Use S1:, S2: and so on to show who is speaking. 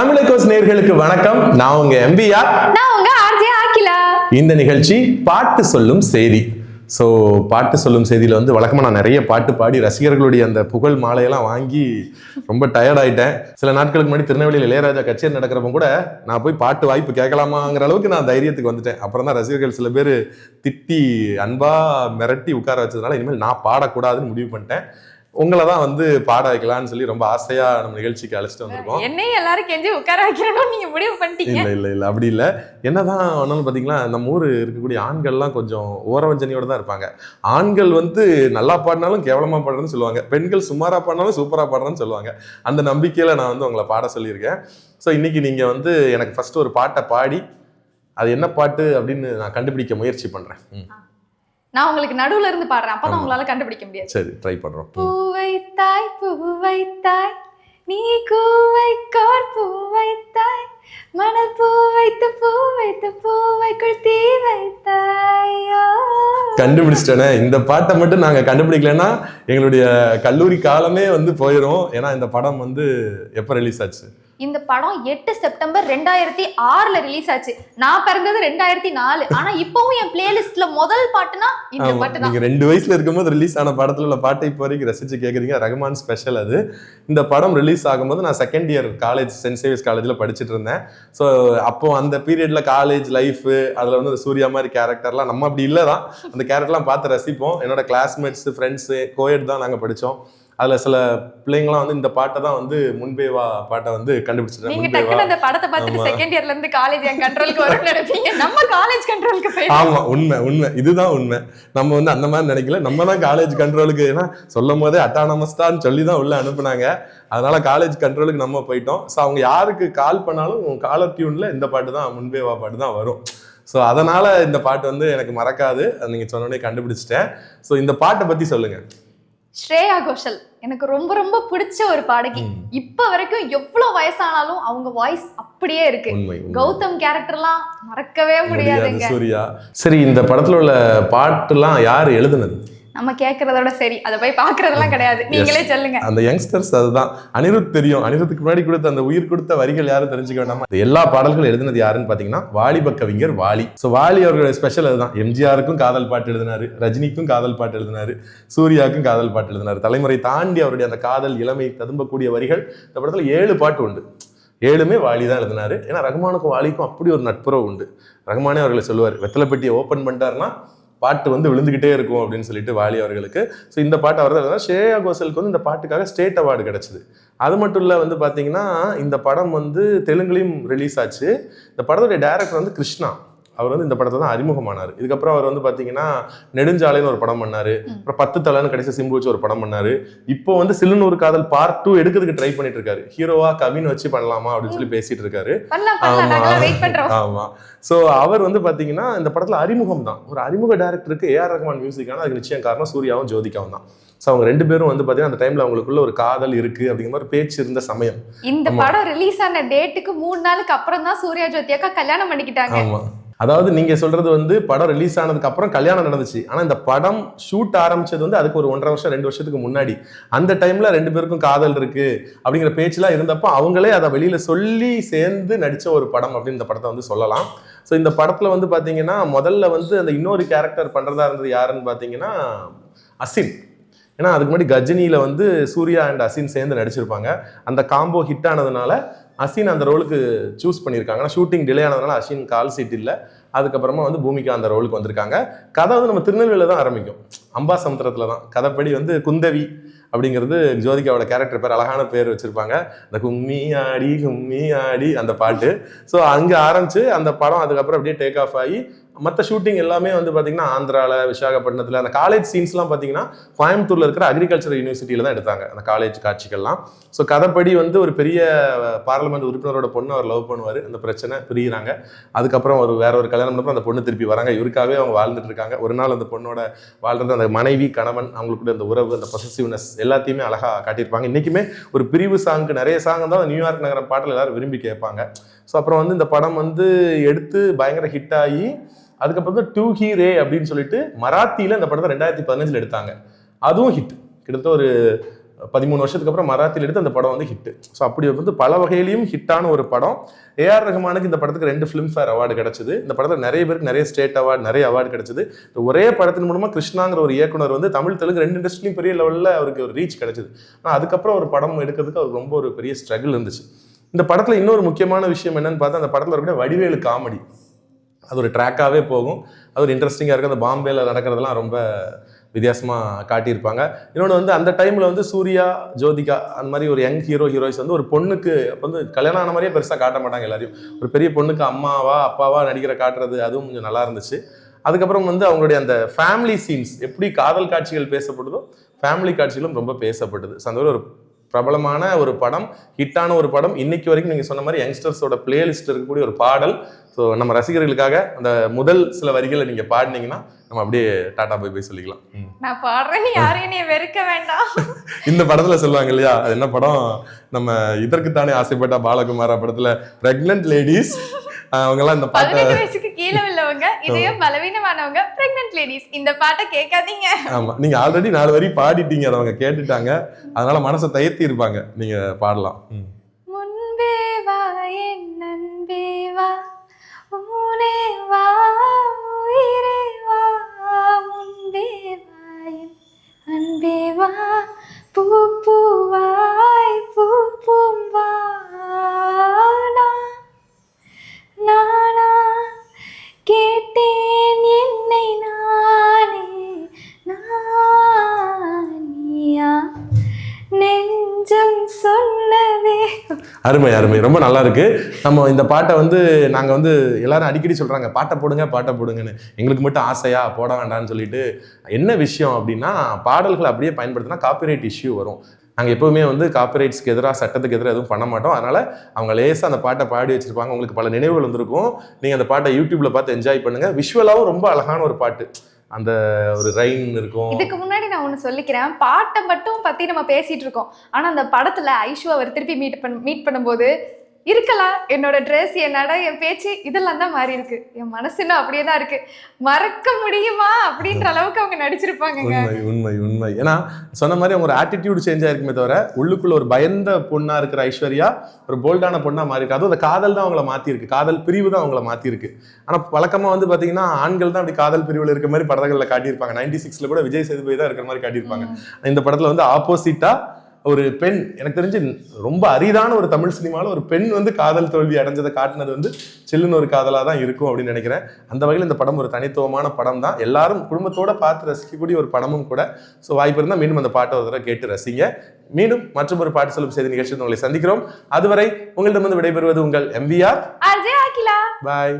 S1: தமிழகோஸ் நேர்களுக்கு வணக்கம். நான் உங்க எம்பிஆர்.
S2: நான் உங்க ஆர்ஜே ஆக்கிலா
S1: இந்த நிகழ்ச்சி பாட்டு சொல்லும் செய்தி. ஸோ பாட்டு சொல்லும் செய்தியில் வந்து வழக்கமாக நான் நிறைய பாட்டு பாடி ரசிகர்களுடைய அந்த புகழ் மாலையெல்லாம் வாங்கி ரொம்ப டயர்ட் ஆயிட்டேன். சில நாட்களுக்கு முன்னாடி திருநெல்வேலியில் இளையராஜா கச்சேரி நடக்கிறப்ப கூட நான் போய் பாட்டு வாய்ப்பு கேட்கலாமாங்கிற அளவுக்கு நான் தைரியத்துக்கு வந்துட்டேன். அப்புறம் தான் ரசிகர்கள் சில பேர் திட்டி அன்பா மிரட்டி உட்கார வச்சதுனால இனிமேல் நான் பாடக்கூடாதுன்னு முடிவு பண்ணிட்டேன். உங்களை தான் வந்து பாட வைக்கலாம்னு சொல்லி ரொம்ப ஆசையா நம்ம நிகழ்ச்சிக்கு அழைச்சிட்டு வந்திருக்கோம்.
S2: என்னையும் எல்லாரும் கெஞ்சி உட்கார வைக்கணும் நீங்க முடிவு பண்ணிட்டீங்க.
S1: இல்ல இல்ல இல்ல அப்படி இல்ல. என்னதான் ஒன்னாலும் பாத்தீங்களா நம்ம ஊர் இருக்கக்கூடிய ஆண்கள்லாம் கொஞ்சம் ஓரவஞ்சனையோட தான் இருப்பாங்க. ஆண்கள் வந்து நல்லா பாடினாலும் கேவலமா பாடுறேன்னு சொல்லுவாங்க. பெண்கள் சுமாரா பாடினாலும் சூப்பரா பாடுறேன்னு சொல்லுவாங்க. அந்த நம்பிக்கையில நான் வந்து உங்களை பாட சொல்லியிருக்கேன். ஸோ இன்னைக்கு நீங்க வந்து எனக்கு ஃபர்ஸ்ட் ஒரு பாட்டை பாடி அது என்ன பாட்டு அப்படின்னு நான் கண்டுபிடிக்க முயற்சி பண்றேன்.
S2: நான் உங்களுக்கு நடுவுல இருந்து பாடுறேன். அப்பதான். உங்களால கண்டுபிடிக்க முடியாது.
S1: சரி ட்ரை பண்றோம்.
S2: பூ
S1: ம்.
S2: வைத்தாய் பூ வைத்தாய். நீ கூவைக்கோர் பூ வைத்தாய். மணல் பூ வைத்து பூ வைத்து பூவைக்குள் தீ வைத்தாயோ.
S1: கண்டுபிடிச்சிட்டேனே. இந்த பாட்டை மட்டும் நாங்க கண்டுபிடிக்கலன்னா எங்களுடைய கல்லூரி காலமே வந்து போயிடும் ஏன்னா இந்த படம் வந்து எப்போ ரிலீஸ் ஆச்சு?
S2: இந்த படம் எட்டு செப்டம்பர் ரெண்டாயிரத்தி ஆறுல ரிலீஸ் ஆச்சு. நான் பிறந்தது ரெண்டாயிரத்தி நாலு. ஆனா இப்பவும் என் பிளேலிஸ்ட்ல முதல் பாட்டுனா இந்த பாட்டு தான்.
S1: ரெண்டு வயசுல இருக்கும்போது ரிலீஸ் ஆன படத்துல உள்ள பாட்டை இப்போ வரைக்கும் ரசிச்சு கேக்குறீங்க. ரகுமான் ஸ்பெஷல் அது. இந்த படம் ரிலீஸ் ஆகும்போது நான் second year college saint Xavier's காலேஜ்ல படிச்சுட்டு இருந்தேன். ஸோ அப்போ அந்த பீரியட்ல காலேஜ் லைஃப் அதுல வந்து சூர்யா மாதிரி கேரக்டர்லாம் நம்ம அப்படி இல்லை தான் அந்த கேரக்டர்லாம் பார்த்து ரசிப்போம். என்னோட கிளாஸ்மேட்ஸ் ஃப்ரெண்ட்ஸு கோயட் தான் நாங்க படிச்சோம். அதுல சில பிள்ளைங்களாம் வந்து இந்த பாட்டை தான் வந்து முன்பேவா பாட்டை வந்து கண்டுபிடிச்சிட்டேன்
S2: நீங்க
S1: முன்பேவா.
S2: டக்குனு அந்த படத்தை பார்த்துட்டு
S1: ஆமா.
S2: செகண்ட் இயர்ல இருந்து காலேஜ் என் கண்ட்ரோலுக்கு வரும் நினைப்பீங்க. நம்ம காலேஜ் கண்ட்ரோலுக்கு போய்
S1: ஆமா உண்மை உண்மை. இதுதான் உண்மை. நம்ம வந்து அந்த மாதிரி நினைக்கல. நம்ம தான் காலேஜ் கண்ட்ரோலுக்கு ஏன்னா சொல்லும் போதே அட்டானமஸ் தான் சொல்லி தான் உள்ள அனுப்புனாங்க. அதனால காலேஜ் கண்ட்ரோலுக்கு நம்ம போயிட்டோம். ஸோ அவங்க யாருக்கு கால் பண்ணாலும் காலர் டியூன்ல இந்த பாட்டு தான் முன்பே வா பாட்டு தான் வரும். ஸோ அதனால இந்த பாட்டு வந்து எனக்கு மறக்காது. அது நீங்க சொன்னோடனே கண்டுபிடிச்சிட்டேன். ஸோ இந்த பாட்டை பத்தி சொல்லுங்க.
S2: ஸ்ரேயா கோஷல். எனக்கு ரொம்ப ரொம்ப பிடிச்ச ஒரு பாடகி. இப்ப வரைக்கும் எவ்வளவு வயசானாலும் அவங்க வாய்ஸ் அப்படியே இருக்கு. கௌதம் கேரக்டர்லாம் மறக்கவே
S1: முடியாது
S2: முடியாதுங்க.
S1: சூர்யா. சரி இந்த படத்துல உள்ள பாட்டுலாம் யார் எழுதுனது?
S2: நம்ம கேக்குறதோட சரி அதை போய் பாக்குறதெல்லாம் கிடையாது. நீங்களே சொல்லுங்க.
S1: அந்த யங்ஸ்டர்ஸ் அதுதான். அனிருத் தெரியும். அனிருத்துக்கு முன்னாடி கொடுத்த அந்த உயிர் கொடுத்த வரிகள் யாரும் தெரிஞ்சுக்க வேண்டாமா? எல்லா பாடல்கள் எழுதினது யாருன்னு பாத்தீங்கன்னா வாலிப கவிஞர் வாலி. ஸோ வாலி அவர்களுடைய ஸ்பெஷல் அதுதான். எம்ஜிஆருக்கும் காதல் பாட்டு எழுதினாரு. ரஜினிக்கும் காதல் பாட்டு எழுதினாரு. சூர்யாவுக்கும் காதல் பாட்டு எழுதினாரு. தலைமுறை தாண்டி அவருடைய அந்த காதல் இளமை ததும்பக்கூடிய வரிகள் இந்த படத்துல ஏழு பாட்டு உண்டு. ஏழுமே வாலி தான் எழுதினாரு. ஏன்னா ரகுமானுக்கும் வாலிக்கும் அப்படி ஒரு நட்புறவு உண்டு. ரகுமானே அவர்களை சொல்லுவார் வெத்தலை பெட்டியை ஓப்பன் பண்ணிட்டாருன்னா பாட்டு வந்து விழுந்துகிட்டே இருக்கும் அப்படின்னு சொல்லிட்டு வாலி அவர்களுக்கு. ஸோ இந்த பாட்டு அவர் தான் ஸ்ரேயா கோஷலுக்கு வந்து இந்த பாட்டுக்காக ஸ்டேட் அவார்டு கிடச்சிது. அது மட்டும் இல்லை வந்து பார்த்தீங்கன்னா இந்த படம் வந்து தெலுங்குலையும் ரிலீஸ் ஆச்சு. இந்த படத்துடைய டைரக்டர் வந்து கிருஷ்ணா. அவர் வந்து இந்த படத்தை தான் அறிமுகமானார். இதுக்கப்புறம் அவர் வந்து பார்த்தீங்கன்னா நெடுஞ்சாலைன்னு ஒரு படம் பண்ணாரு. அப்புறம் பத்து தலைன்னு கடைசி சிம்பு வச்சு ஒரு படம் பண்ணாரு. இப்போ வந்து சில்லுனூர் காதல் பார்ட் டூ எடுக்கிறதுக்கு ட்ரை பண்ணிட்டு இருக்காரு ஹீரோவா கவின் வச்சு பண்ணலாமா அப்படின்னு சொல்லி பேசிட்டு இருக்காரு ஆமா. சோ அவர் வந்து பாத்தீங்கன்னா இந்த படத்துல அறிமுகம் தான். ஒரு அறிமுக டைரக்டருக்கு ஏஆர் ரஹ்மான் மியூசிக்கான அதுக்கு நிச்சயம் காரணம் சூர்யாவும் ஜோதிகாவும் தான். ஸோ அவங்க ரெண்டு பேரும் வந்து பாத்தீங்கன்னா அந்த டைம்ல அவங்களுக்குள்ள ஒரு காதல் இருக்கு அப்படிங்கிற மாதிரி பேச்சு இருந்த சமயம்.
S2: இந்த. படம் ரிலீஸ் ஆன டேட்டுக்கு மூணு நாளுக்கு அப்புறம் தான் சூர்யா ஜோதி அக்கா கல்யாணம் பண்ணிக்கிட்டாங்க.
S1: ஆமா. அதாவது நீங்க சொல்றது வந்து படம் ரிலீஸ் ஆனதுக்கு அப்புறம் கல்யாணம் நடந்துச்சு. ஆனா இந்த படம் ஷூட் ஆரம்பிச்சது வந்து அதுக்கு ஒரு ஒன்றரை வருஷம் ரெண்டு வருஷத்துக்கு முன்னாடி. அந்த டைம்ல ரெண்டு பேருக்கும் காதல் இருக்கு அப்படிங்கிற பேச்செலாம் இருந்தப்போ அவங்களே அதை வெளியில சொல்லி சேர்ந்து நடிச்ச ஒரு படம் அப்படின்னு இந்த படத்தை வந்து சொல்லலாம். ஸோ இந்த படத்துல வந்து பாத்தீங்கன்னா முதல்ல வந்து அந்த இன்னொரு கேரக்டர் பண்றதா இருந்தது யாருன்னு பாத்தீங்கன்னா அசின் ஏன்னா அதுக்கு முன்னாடி கஜினியில் வந்து சூர்யா அண்ட் அசின் சேர்ந்து நடிச்சிருப்பாங்க. அந்த காம்போ ஹிட் ஆனதுனால அசின் அந்த ரோலுக்கு சூஸ் பண்ணியிருக்காங்க. ஆனால் ஷூட்டிங் டிலே ஆனதுனால அசின் கால் சீட் இல்லை. அதுக்கப்புறமா வந்து பூமிகா அந்த ரோலுக்கு வந்திருக்காங்க. கதை வந்து நம்ம திருநெல்வேலியில் தான் ஆரம்பிக்கும். அம்பா சமுத்திரத்தில் தான். கதைப்படி வந்து குந்தவி அப்படிங்கிறது ஜோதிகாவோட கேரக்டர் பேர் அழகான பேர் வச்சுருப்பாங்க. இந்த கும்மி ஆடி கும்மி ஆடி அந்த பாட்டு. ஸோ அங்கே ஆரம்பிச்சு அந்த படம் அதுக்கப்புறம் அப்படியே டேக் ஆஃப் ஆகி மற்ற ஷூட்டிங் எல்லாமே வந்து பார்த்தீங்கன்னா ஆந்திராவில் விசாகப்பட்டினத்தில் அந்த காலேஜ் சீன்ஸ்லாம் பார்த்தீங்கன்னா கோயம்புத்தூரில் இருக்கிற அக்ரிகல்ச்சர் யூனிவர்சிட்டியில தான் எடுத்தாங்க அந்த காலேஜ் காட்சிகள்லாம். ஸோ கதைப்படி வந்து ஒரு பெரிய பார்லமெண்ட் உறுப்பினரோட பொண்ணு அவர் லவ் பண்ணுவார். அந்த பிரச்சனை பிரிகிறாங்க அதுக்கப்புறம் ஒரு வேற ஒரு கல்யாணம் பண்ணப்போ அந்த பொண்ணு திருப்பி வராங்க. இவருக்காகவே அவங்க வாழ்ந்துட்டு இருக்காங்க. ஒரு நாள் அந்த பொண்ணோட வாழ்றது அந்த மனைவி கணவன் அவங்களுக்குள்ள அந்த உறவு அந்த பொசசிவ்னஸ் எல்லாத்தையுமே அழகாக காட்டியிருப்பாங்க. இன்றைக்குமே ஒரு பிரிவு சாங்க்கு நிறைய சாங் தான் நியூயார்க் நகரம் பாட்டில் எல்லாரும் விரும்பி கேட்பாங்க. ஸோ அப்புறம் வந்து இந்த படம் வந்து எடுத்து பயங்கர ஹிட் ஆகி அதுக்கப்புறம் வந்து டூ ஹீ ரே அப்படின்னு சொல்லிட்டு மராத்தியில அந்த படத்தை ரெண்டாயிரத்தி பதினஞ்சில் எடுத்தாங்க. அதுவும் ஹிட் கிட்டத்தட்ட ஒரு பதிமூணு வருஷத்துக்கு அப்புறம் மராத்தியில் எடுத்து அந்த படம் வந்து ஹிட் ஸோ அப்படி வந்து பல வகையிலையும் ஹிட்டான ஒரு படம். ஏஆர் ரஹ்மானுக்கு இந்த படத்துக்கு ரெண்டு ஃபிலிம்ஃபேர் அவார்டு கிடச்சிது. இந்த படத்தில் நிறைய பேருக்கு நிறைய ஸ்டேட் அவார்டு நிறைய அவார்டு கிடச்சிது. இந்த ஒரே படத்தின் மூலமாக கிருஷ்ணாங்கிற ஒரு இயக்குனர் வந்து தமிழ் தெலுங்கு ரெண்டு இண்டஸ்ட்ரியும் பெரிய லெவலில் அவருக்கு ஒரு ரீச் கிடச்சிது. ஆனால் அதுக்கப்புறம் ஒரு படம் எடுக்கிறதுக்கு அவருக்கு ரொம்ப ஒரு பெரிய ஸ்ட்ரகிள் இருந்துச்சு. இந்த படத்தில் இன்னொரு முக்கியமான விஷயம் என்னன்னு பார்த்தா அந்த படத்தில் இருக்கக்கூடிய வடிவேலு காமெடி. அது ஒரு ட்ராக்காகவே போகும். அது ஒரு இன்ட்ரெஸ்டிங்காக இருக்கும். அந்த பாம்பேயில் நடக்கிறதெல்லாம் ரொம்ப வித்தியாசமாக காட்டியிருப்பாங்க. இன்னொன்று வந்து அந்த டைமில் வந்து சூர்யா ஜோதிகா அந்த மாதிரி ஒரு யங் ஹீரோ ஹீரோயிஸ் வந்து ஒரு பொண்ணுக்கு வந்து கல்யாணம் ஆன மாதிரியே பெருசாக காட்ட மாட்டாங்க எல்லாரையும். ஒரு பெரிய பொண்ணுக்கு அம்மாவா அப்பாவா நடிக்கிற காட்டுறது அதுவும் கொஞ்சம் நல்லா இருந்துச்சு. அதுக்கப்புறம் வந்து அவங்களுடைய அந்த ஃபேமிலி சீன்ஸ் எப்படி காதல் காட்சிகள் பேசப்படுதோ ஃபேமிலி காட்சிகளும் ரொம்ப பேசப்பட்டது ஸோ அந்த ஒரு பிரபலமான ஒரு படம் ஹிட்டான ஒரு படம். இன்னைக்கு வரைக்கும் நீங்கள் சொன்ன மாதிரி யங்ஸ்டர்ஸோட பிளேலிஸ்ட் இருக்கக்கூடிய ஒரு பாடல். ஸோ நம்ம ரசிகர்களுக்காக அந்த முதல் சில வரிகளை நீங்கள் பாடினீங்கன்னா நம்ம அப்படியே டாடா பை பை சொல்லிக்கலாம்.
S2: நான் பாடுறேன். யாரையும் நீ வெறுக்க வேண்டாம்.
S1: இந்த படத்துல சொல்லுவாங்க இல்லையா? அது என்ன படம்? நம்ம இதற்குத்தானே ஆசைப்பட்ட பாலகுமாரா படத்துல பிரெக்னன்ட் லேடிஸ் அவங்கெல்லாம் இந்த பாட்டை
S2: வயசுக்கு கீழே உள்ளவங்க இதயம் பலவீனமானவங்க பிரெக்னன்ட் லேடிஸ் இந்த பாட்டை கேட்காதீங்க.
S1: ஆமா. நீங்க ஆல்ரெடி நாலு வரி பாடிட்டீங்க அதை அவங்க கேட்டுட்டாங்க. அதனால மனசை தயர்த்தி இருப்பாங்க. நீங்க பாடலாம்.
S2: முன்பே வா என் நண்பே வா ஊனே வா
S1: அருமை அருமை. ரொம்ப நல்லா இருக்கு. நம்ம இந்த பாட்டை வந்து நாங்கள் வந்து எல்லாரும் அடிக்கடி சொல்கிறாங்க பாட்டை போடுங்க பாட்டை போடுங்கன்னு. எங்களுக்கு மட்டும் ஆசையா போட வேண்டாம்னு சொல்லிட்டு என்ன விஷயம் அப்படின்னா பாடல்களை அப்படியே பயன்படுத்தினா காப்பிரைட் இஷ்யூ வரும். நாங்கள் எப்போவுமே வந்து காப்பிரைட்ஸ்க்கு எதிராக சட்டத்துக்கு எதிராக எதுவும் பண்ண மாட்டோம். அதனால் அவங்க லேசாக அந்த பாட்டை பாடி வச்சுருப்பாங்க. உங்களுக்கு பல நினைவுகள் வந்திருக்கும். நீங்கள் அந்த பாட்டை யூடியூப்பில் பார்த்து என்ஜாய் பண்ணுங்கள் விஷுவலாகவும் ரொம்ப அழகான ஒரு பாட்டு. அந்த ஒரு ரைன் இருக்கும்.
S2: இதுக்கு முன்னாடி நான் ஒன்று சொல்லிக்கிறேன். பாட்டை மட்டும் பத்தி நம்ம பேசிட்டு இருக்கோம். ஆனா அந்த படத்துல ஐஷு அவர் திருப்பி மீட் பண்ண மீட் பண்ணும்போது இருக்கலாம். என்னோட ட்ரெஸ் என் நடை என் பேச்சு இதெல்லாம் தான் மாறி இருக்கு. என் மனசு இன்னும் அப்படியே தான் இருக்கு. மறக்க முடியுமா? அப்படின்ற அளவுக்கு அவங்க நடிச்சிருப்பாங்கங்க.
S1: உண்மை உண்மை உண்மை. ஏன்னா சொன்ன மாதிரி அவங்க ஒரு ஆட்டிடியூட் சேஞ்ச் ஆயிருக்குமே தவிர உள்ளுக்குள்ள ஒரு பயந்த பொண்ணா இருக்கிற ஐஸ்வர்யா ஒரு போல்டான பொண்ணா மாறி இருக்கு. அதுவும் அந்த காதல் தான் அவங்கள மாத்திருக்கு காதல் பிரிவு தான் அவங்கள மாத்திருக்கு ஆனா வழக்கமா வந்து பாத்தீங்கன்னா ஆண்கள் தான் அப்படி காதல் பிரிவுல இருக்க மாதிரி படங்கள்ல காட்டியிருப்பாங்க. நைன்டி சிக்ஸ்ல கூட விஜய் சேதுபதி தான் இருக்கிற மாதிரி காட்டியிருப்பாங்க. இந்த படத்துல வந்து ஆப்போசிட்டா ஒரு பெண் எனக்கு தெரிஞ்சு ரொம்ப அரிதான ஒரு தமிழ் சினிமாவில் ஒரு பெண் வந்து காதல் தோல்வி அடைஞ்சதை காட்டினது வந்து சில்லுன்னு ஒரு காதலாக தான் இருக்கும் அப்படின்னு நினைக்கிறேன். அந்த வகையில் இந்த படம் ஒரு தனித்துவமான படம் தான். எல்லாரும் குடும்பத்தோட பார்த்து ரசிக்கக்கூடிய ஒரு படமும் கூட. ஸோ வாய்ப்பு இருந்தால் மீண்டும் அந்த பாட்டை ஒரு தடவை கேட்டு ரசிங்க. மீண்டும் மற்றும் ஒரு பாட்டு சொல்லும் செய்தி நிகழ்ச்சியில் உங்களை சந்திக்கிறோம். அதுவரை உங்களிடமிருந்து விடைபெறுவது உங்கள் எம்விஆர் பாய்